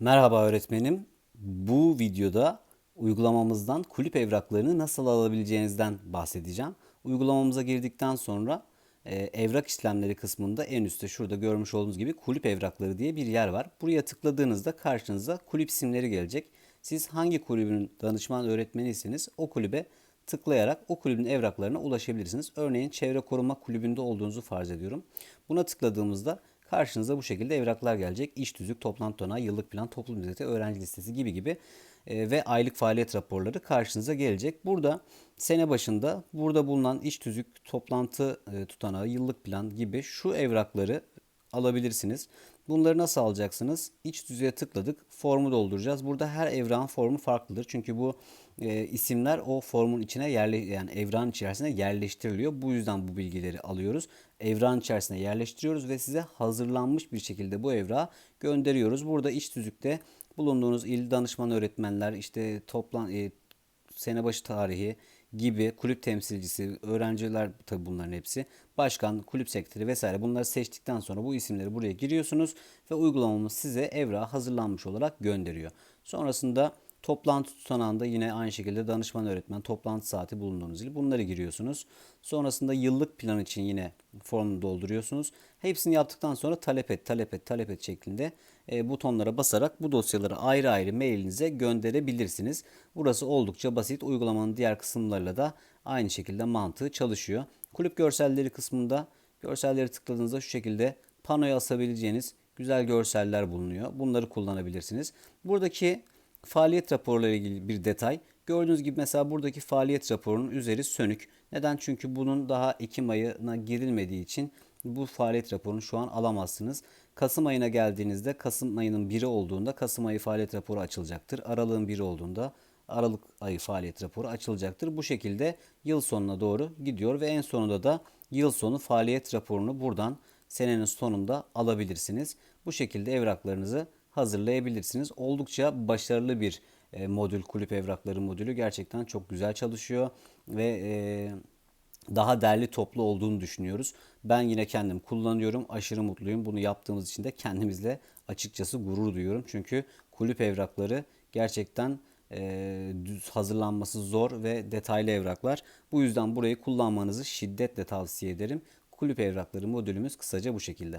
Merhaba öğretmenim. Bu videoda uygulamamızdan kulüp evraklarını nasıl alabileceğinizden bahsedeceğim. Uygulamamıza girdikten sonra e, evrak işlemleri kısmında en üstte şurada görmüş olduğunuz gibi kulüp evrakları diye bir yer var. Buraya tıkladığınızda karşınıza kulüp isimleri gelecek. Siz hangi kulübün danışman öğretmeniyseniz o kulübe tıklayarak o kulübün evraklarına ulaşabilirsiniz. Örneğin çevre koruma kulübünde olduğunuzu farz ediyorum. Buna tıkladığımızda karşınıza bu şekilde evraklar gelecek. İş tüzük, toplantı tutanağı, yıllık plan, toplum ücreti, öğrenci listesi gibi gibi e, ve aylık faaliyet raporları karşınıza gelecek. Burada sene başında burada bulunan iş tüzük, toplantı e, tutanağı, yıllık plan gibi şu evrakları alabilirsiniz. Bunları nasıl alacaksınız? İç düzeye tıkladık. Formu dolduracağız. Burada her evrağın formu farklıdır. Çünkü bu e, isimler o formun içine yerle yani evrağın içerisine yerleştiriliyor. Bu yüzden bu bilgileri alıyoruz. Evrağın içerisine yerleştiriyoruz ve size hazırlanmış bir şekilde bu evrağı gönderiyoruz. Burada iç tüzükte bulunduğunuz il danışman öğretmenler işte toplan e, sene başı tarihi gibi kulüp temsilcisi, öğrenciler tabi bunların hepsi, başkan, kulüp sekreteri vesaire bunları seçtikten sonra bu isimleri buraya giriyorsunuz ve uygulamamız size evrağı hazırlanmış olarak gönderiyor. Sonrasında toplantı tutanağında yine aynı şekilde danışman öğretmen, toplantı saati bulunduğunuz il bunları giriyorsunuz. Sonrasında yıllık plan için yine formu dolduruyorsunuz. Hepsini yaptıktan sonra talep et, talep et, talep et şeklinde e, butonlara basarak bu dosyaları ayrı ayrı mailinize gönderebilirsiniz. Burası oldukça basit. Uygulamanın diğer kısımlarıyla da aynı şekilde mantığı çalışıyor. Kulüp görselleri kısmında görselleri tıkladığınızda şu şekilde panoya asabileceğiniz güzel görseller bulunuyor. Bunları kullanabilirsiniz. Buradaki faaliyet raporları ilgili bir detay. Gördüğünüz gibi mesela buradaki faaliyet raporunun üzeri sönük. Neden? Çünkü bunun daha Ekim ayına girilmediği için bu faaliyet raporunu şu an alamazsınız. Kasım ayına geldiğinizde Kasım ayının biri olduğunda Kasım ayı faaliyet raporu açılacaktır. Aralığın biri olduğunda Aralık ayı faaliyet raporu açılacaktır. Bu şekilde yıl sonuna doğru gidiyor ve en sonunda da yıl sonu faaliyet raporunu buradan senenin sonunda alabilirsiniz. Bu şekilde evraklarınızı hazırlayabilirsiniz. Oldukça başarılı bir e, modül, kulüp evrakları modülü gerçekten çok güzel çalışıyor ve e, daha derli toplu olduğunu düşünüyoruz. Ben yine kendim kullanıyorum. Aşırı mutluyum. Bunu yaptığımız için de kendimizle açıkçası gurur duyuyorum. Çünkü kulüp evrakları gerçekten e, düz hazırlanması zor ve detaylı evraklar. Bu yüzden burayı kullanmanızı şiddetle tavsiye ederim. Kulüp evrakları modülümüz kısaca bu şekilde.